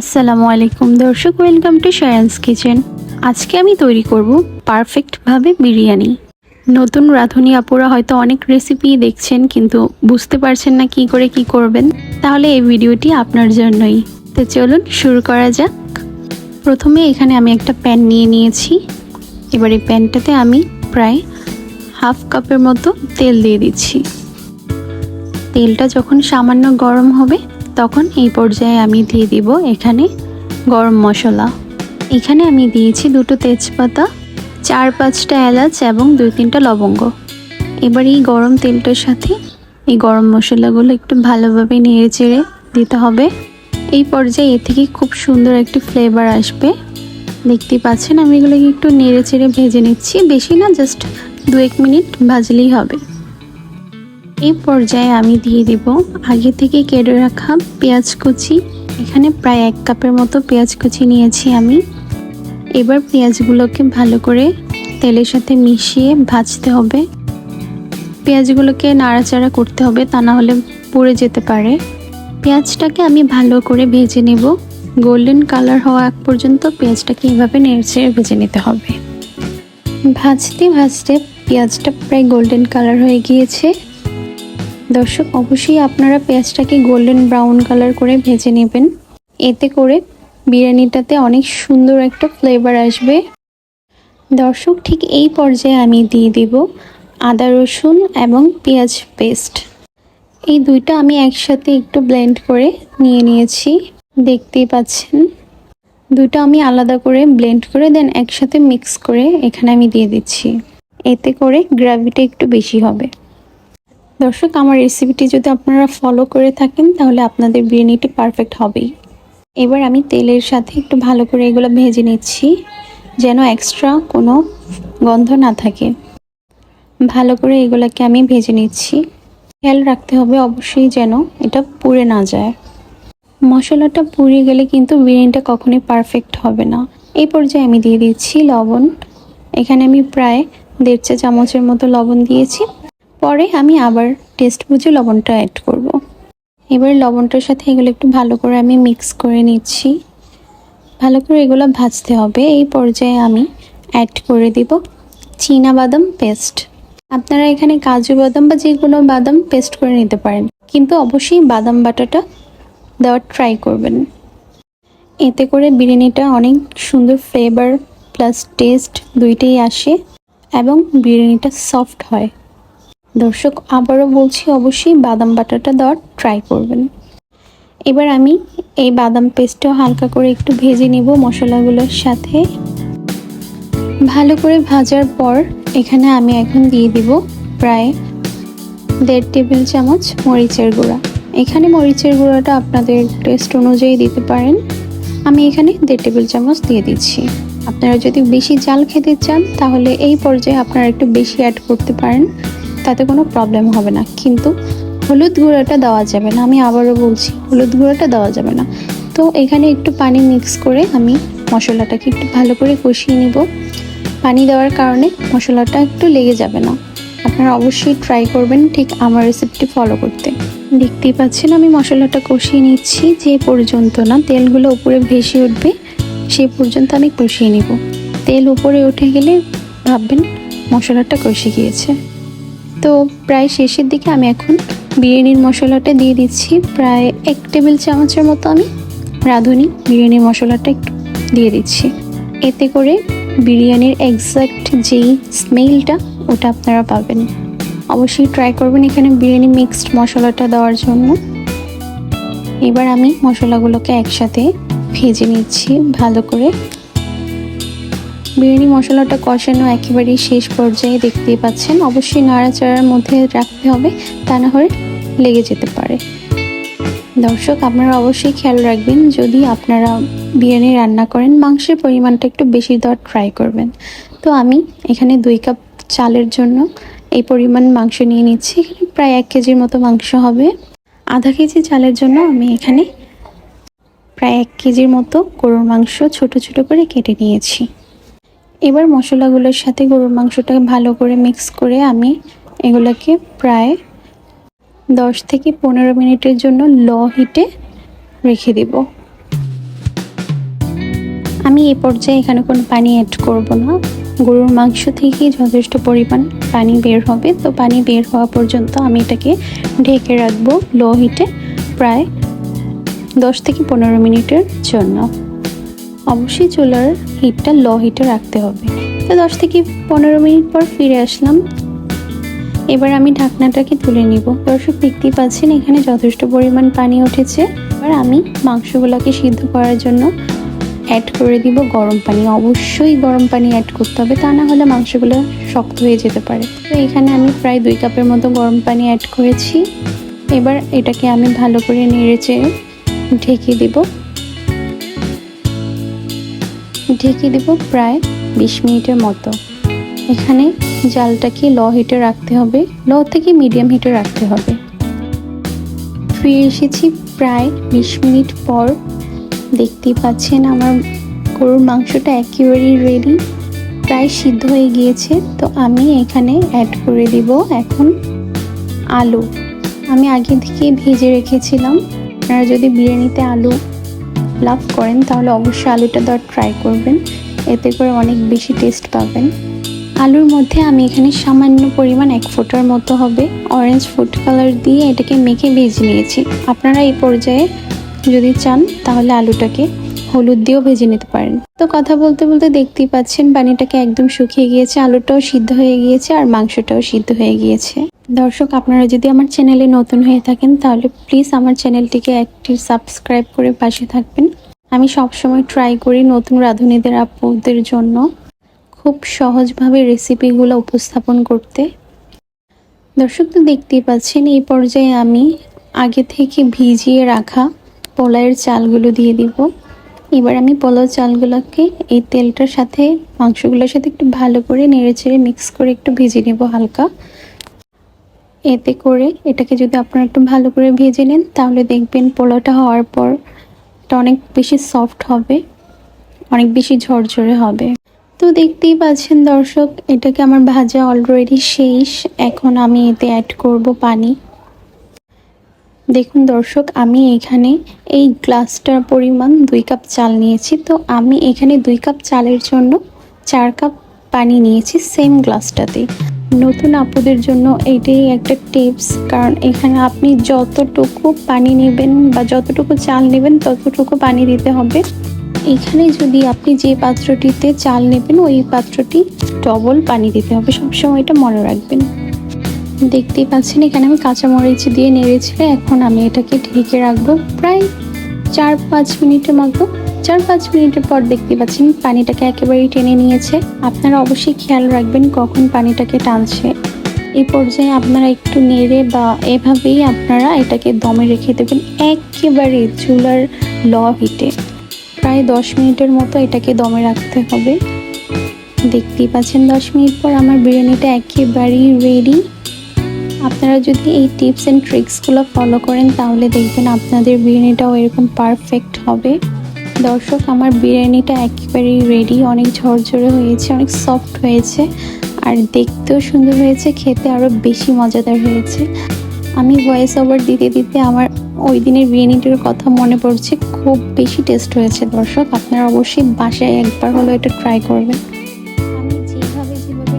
আসসালামু আলাইকুম, দর্শক ওয়েলকাম টু শায়ান্স কিচেন আজকে আমি তৈরি করব পারফেক্টভাবে বিরিয়ানি। নতুন রাঁধুনি আপুরা হয়তো অনেক রেসিপি দেখছেন, কিন্তু বুঝতে পারছেন না কি করে কি করবেন। তাহলে এই ভিডিওটি আপনার জন্যই। তো চলুন শুরু করা যাক। প্রথমে এখানে আমি একটা প্যান নিয়ে নিয়েছি। এবার এই প্যানটাতে আমি প্রায় হাফ কাপের মতো তেল দিয়ে দিচ্ছি। তেলটা যখন সামান্য গরম হবে তখন এই পর্যায়ে আমি দিয়ে দিব এখানে গরম মশলা। এখানে আমি দিয়েছি দুটো তেজপাতা, চার পাঁচটা এলাচ এবং দুই তিনটা লবঙ্গ। এবার এই গরম তেলটার সাথে এই গরম মশলাগুলো একটু ভালোভাবে নেড়ে চেড়ে দিতে হবে। এই পর্যায়ে এ থেকে খুব সুন্দর একটি ফ্লেভার আসবে। দেখতে পাচ্ছেন আমি এগুলোকে একটু নেড়ে চেড়ে ভেজে নিচ্ছি। বেশি না জাস্ট দু এক মিনিট ভাজলেই হবে। এই পর্যায়ে আমি দিয়ে দিব আগে থেকে কেটে রাখা পেঁয়াজ কুচি। এখানে প্রায় এক কাপের মতো পেঁয়াজ কুচি নিয়েছি আমি। এবার পেঁয়াজগুলোকে ভালো করে তেলের সাথে মিশিয়ে ভাজতে হবে। পেঁয়াজগুলোকে নাড়াচাড়া করতে হবে, তা না হলে পুড়ে যেতে পারে। পেঁয়াজটাকে আমি ভালো করে ভেজে নেব। গোল্ডেন কালার হওয়া এক পর্যন্ত পেঁয়াজটাকে এভাবে নেড়ে ভেজে নিতে হবে। ভাজতে ভাজতে পেঁয়াজটা প্রায় গোল্ডেন কালার হয়ে গিয়েছে। দর্শক, অবশ্যই আপনারা পেঁয়াজটাকে গোল্ডেন ব্রাউন কালার করে ভেজে নেবেন। এতে করে বিরিয়ানিটাতে অনেক সুন্দর একটা ফ্লেভার আসবে। দর্শক, ঠিক এই পর্যায়ে আমি দিয়ে দিব আদা রসুন এবং পেঁয়াজ পেস্ট এই দুইটা আমি একসাথে একটু ব্লেন্ড করে নিয়ে নিয়েছি। দেখতেই পাচ্ছেন? দুটো আমি আলাদা করে ব্লেন্ড করে দেন একসাথে মিক্স করে এখানে আমি দিয়ে দিচ্ছি। এতে করে গ্রাভিটা একটু বেশি হবে। দর্শক, আমার রেসিপিটি যদি আপনারা ফলো করে থাকেন, তাহলে আপনাদের বিরিয়ানিটি পারফেক্ট হবেই। এবার আমি তেলের সাথে একটু ভালো করে এগুলো ভেজে নিচ্ছি, যেন এক্সট্রা কোনো গন্ধ না থাকে। ভালো করে এগুলোকে আমি ভেজে নিচ্ছি। খেয়াল রাখতে হবে অবশ্যই যেন এটা পুড়ে না যায়। মশলাটা পুড়ে গেলে কিন্তু বিরিয়ানিটা কখনোই পারফেক্ট হবে না। এই পর্যায়ে আমি দিয়ে দিচ্ছি লবণ। এখানে আমি প্রায় দেড় চা চামচের মতো লবণ দিয়েছি। পরে আমি আবার টেস্ট বুঝে লবণটা অ্যাড করব। এবার লবণটার সাথে এগুলো একটু ভালো করে আমি মিক্স করে নিচ্ছি। ভালো করে এগুলো ভাজতে হবে। এই পর্যায়ে আমি অ্যাড করে দিব চীনা বাদাম পেস্ট আপনারা এখানে কাজু বাদাম বা যে কোনো বাদাম পেস্ট করে নিতে পারেন। কিন্তু অবশ্যই বাদাম বাটাটা দেওয়ার ট্রাই করবেন। এতে করে বিরিয়ানিটা অনেক সুন্দর ফ্লেভার প্লাস টেস্ট দুইটাই আসে এবং বিরিয়ানিটা সফট হয়। দর্শক, আবারও বলছি, অবশ্যই বাদাম বাটাটা দেওয়ার ট্রাই করবেন। এবার আমি এই বাদাম পেস্টটাও হালকা করে একটু ভেজে নিব মশলাগুলোর সাথে। ভালো করে ভাজার পর এখানে আমি এখন দিয়ে দিব প্রায় দেড় টেবিল চামচ মরিচের গুঁড়া। এখানে মরিচের গুঁড়াটা আপনাদের টেস্ট অনুযায়ী দিতে পারেন। আমি এখানে দেড় টেবিল চামচ দিয়ে দিচ্ছি। আপনারা যদি বেশি জাল খেতে চান, তাহলে এই পর্যায়ে আপনারা একটু বেশি অ্যাড করতে পারেন। তাতে কোনো প্রবলেম হবে না। কিন্তু হলুদ গুঁড়োটা দেওয়া যাবে না। আমি আবারও বলছি, হলুদ গুঁড়োটা দেওয়া যাবে না। তো এখানে একটু পানি মিক্স করে আমি মশলাটাকে একটু ভালো করে কষিয়ে নিব। পানি দেওয়ার কারণে মশলাটা একটু লেগে যাবে না। আপনারা অবশ্যই ট্রাই করবেন ঠিক আমার রেসিপিটি ফলো করতে। দেখতেই পাচ্ছেন আমি মশলাটা কষিয়ে নিচ্ছি, যে পর্যন্ত না তেলগুলো উপরে ভেসে উঠবে সেই পর্যন্ত আমি কষিয়ে নিব। তেল উপরে উঠে গেলে ভাববেন মশলাটা কষে গিয়েছে। তো প্রায় শেষের দিকে আমি এখন বিরিয়ানির মশলাটা দিয়ে দিচ্ছি। প্রায় এক টেবিল চামচের মতো আমি রাঁধুনি বিরিয়ানির মশলাটা একটু দিয়ে দিচ্ছি। এতে করে বিরিয়ানির এক্স্যাক্ট যেই স্মেলটা ওটা আপনারা পাবেন। অবশ্যই ট্রাই করবেন এখানে বিরিয়ানি মিক্সড মশলাটা দেওয়ার জন্য। এবার আমি মশলাগুলোকে একসাথে ভেজে নিচ্ছি ভালো করে। বিরিয়ানি মশলাটা কষানো একেবারেই শেষ পর্যায়ে দেখতেই পাচ্ছেন। অবশ্যই নাড়াচাড়ার মধ্যে রাখতে হবে, তা না হলে লেগে যেতে পারে। দর্শক, আপনারা অবশ্যই খেয়াল রাখবেন, যদি আপনারা বিরিয়ানি রান্না করেন, মাংসের পরিমাণটা একটু বেশি দেওয়ার ট্রাই করবেন। তো আমি এখানে দুই কাপ চালের জন্য এই পরিমাণ মাংস নিয়ে নিচ্ছি। এখানে প্রায় এক কেজির মতো মাংস হবে। আধা কেজি চালের জন্য আমি এখানে প্রায় এক কেজির মতো গরুর মাংস ছোট ছোট করে কেটে নিয়েছি। এবার মশলাগুলোর সাথে গরুর মাংসটাকে ভালো করে মিক্স করে আমি এগুলোকে প্রায় দশ থেকে পনেরো মিনিটের জন্য ল হিটে রেখে দিব। আমি এ পর্যায়ে এখানে কোনো পানি অ্যাড করব না। গরুর মাংস থেকেই যথেষ্ট পরিমাণ পানি বের হবে। তো পানি বের হওয়া পর্যন্ত আমি এটাকে ঢেকে রাখব লো হিটে প্রায় দশ থেকে পনেরো মিনিটের জন্য। অবশ্যই চুলার হিটটা, লো হিটে রাখতে হবে। তো দশ থেকে পনেরো মিনিট পর ফিরে আসলাম। এবার আমি ঢাকনাটাকে তুলে নিব। দর্শক দেখতেই পাচ্ছেন, এখানে যথেষ্ট পরিমাণ পানি উঠেছে। এবার আমি মাংসগুলোকে সিদ্ধ করার জন্য অ্যাড করে দিব গরম পানি। অবশ্যই গরম পানি অ্যাড করতে হবে, তা না হলে মাংসগুলো শক্ত হয়ে যেতে পারে। তো এখানে আমি প্রায় দুই কাপের মতো গরম পানি অ্যাড করেছি। এবার এটাকে আমি ভালো করে নেড়ে নেড়েচে ঢেকে দিব। ঢেকে দিব প্রায় বিশ মিনিটের মতো। এখানে জালটাকে ল হিটে রাখতে হবে, ল থেকে মিডিয়াম হিটে রাখতে হবে। ফিরে এসেছি প্রায় বিশ মিনিট পর। দেখতেই পাচ্ছেন আমার গরুর মাংসটা একেবারেই রেডি প্রায় সিদ্ধ হয়ে গিয়েছে। তো আমি এখানে অ্যাড করে দিব এখন আলু। আমি আগে থেকে ভেজে রেখেছিলাম। আপনারা যদি বিরিয়ানিতে আলু লাভ করেন, তাহলে অবশ্যই আলুটা দেওয়ার ট্রাই করবেন। এতে করে অনেক বেশি টেস্ট পাবেন। আলুর মধ্যে আমি এখানে সামান্য পরিমাণ এক ফোঁটার মতো হবে। অরেঞ্জ ফুড কালার দিয়ে এটাকে মেখে ভেজে নিয়েছি। আপনারা এই পর্যায়ে যদি চান, তাহলে আলুটাকে হলুদ দিয়েও ভেজে নিতে পারেন। তো কথা বলতে বলতে দেখতেই পাচ্ছেন পানিটাকে একদম শুকিয়ে গিয়েছে, আলুটাও সিদ্ধ হয়ে গিয়েছে আর মাংসটাও সিদ্ধ হয়ে গিয়েছে। দর্শক, আপনারা যদি আমার চ্যানেলে নতুন হয়ে থাকেন, তাহলে প্লিজ আমার চ্যানেলটিকে একটি সাবস্ক্রাইব করে পাশে থাকবেন। আমি সবসময় ট্রাই করি নতুন রাঁধুনিদের, আপুদের জন্য খুব সহজভাবে রেসিপিগুলো উপস্থাপন করতে। দর্শক, তো দেখতেই পাচ্ছেন, এই পর্যায়ে আমি আগে থেকে ভিজিয়ে রাখা পোলাইয়ের চালগুলো দিয়ে দিব। এবার আমি পোলাও চালগুলোকে এই তেলটার সাথে, মাংসগুলোর সাথে একটু ভালো করে নেড়ে চেড়ে মিক্স করে একটু ভেজে নেব হালকা। এতে করে এটাকে যদি আপনারা একটু ভালো করে ভেজে নেন, তাহলে দেখবেন পোলাওটা হওয়ার পর এটা অনেক বেশি সফট হবে, অনেক বেশি ঝরঝরে হবে। তো দেখতেই পাচ্ছেন দর্শক, এটাকে আমার ভাজা অলরেডি শেষ। এখন আমি এতে অ্যাড করব পানি। দেখুন দর্শক, আমি এখানে এই গ্লাসটার পরিমাণ দুই কাপ চাল নিয়েছি। তো আমি এখানে দুই কাপ চালের জন্য চার কাপ পানি নিয়েছি সেম গ্লাসটাতে নতুন আপুদের জন্য এটাই একটা টিপস। কারণ এখানে আপনি যতটুকু পানি নেবেন বা যতটুকু চাল নেবেন, ততটুকু পানি দিতে হবে। এখানে যদি আপনি যে পাত্রটিতে চাল নেবেন, ওই পাত্রটি ডবল পানি দিতে হবে। সবসময় এটা মনে রাখবেন। দেখতেই পাচ্ছেন, এখানে আমি কাঁচামরিচ দিয়ে নেড়েছিল এখন আমি এটাকে ঢেকে রাখব। প্রায় চার পাঁচ মিনিটের মতো চার পাঁচ মিনিটের পর দেখতে পাচ্ছেন পানিটাকে একেবারেই টেনে নিয়েছে। আপনারা অবশ্যই খেয়াল রাখবেন কখন পানিটাকে টানছে। এই পর্যায়ে আপনারা একটু নেড়ে বা এভাবেই আপনারা এটাকে দমে রেখে দেবেন একেবারে চুলার ল হিটে। প্রায় দশ মিনিটের মতো এটাকে দমে রাখতে হবে। দেখতেই পাচ্ছেন দশ মিনিট পর আমার বিরিয়ানিটা একেবারেই রেডি আপনারা যদি এই টিপস অ্যান্ড ট্রিক্সগুলো ফলো করেন তাহলে দেখবেন আপনাদের বিরিয়ানিটাও এরকম পারফেক্ট হবে। দর্শক, আমার বিরিয়ানিটা একেবারেই রেডি অনেক ঝরঝরে হয়েছে, অনেক সফট হয়েছে, আর দেখতেও সুন্দর হয়েছে, খেতে আরও বেশি মজাদার হয়েছে। আমি ভয়েস ওভার দিতে দিতে আমার ওই দিনের বিরিয়ানিটার কথা মনে পড়ছে, খুব বেশি টেস্ট হয়েছে দর্শক, আপনারা অবশ্যই বাসায় একবার হলো এটা ট্রাই করবেন। আমি যেভাবে যেভাবে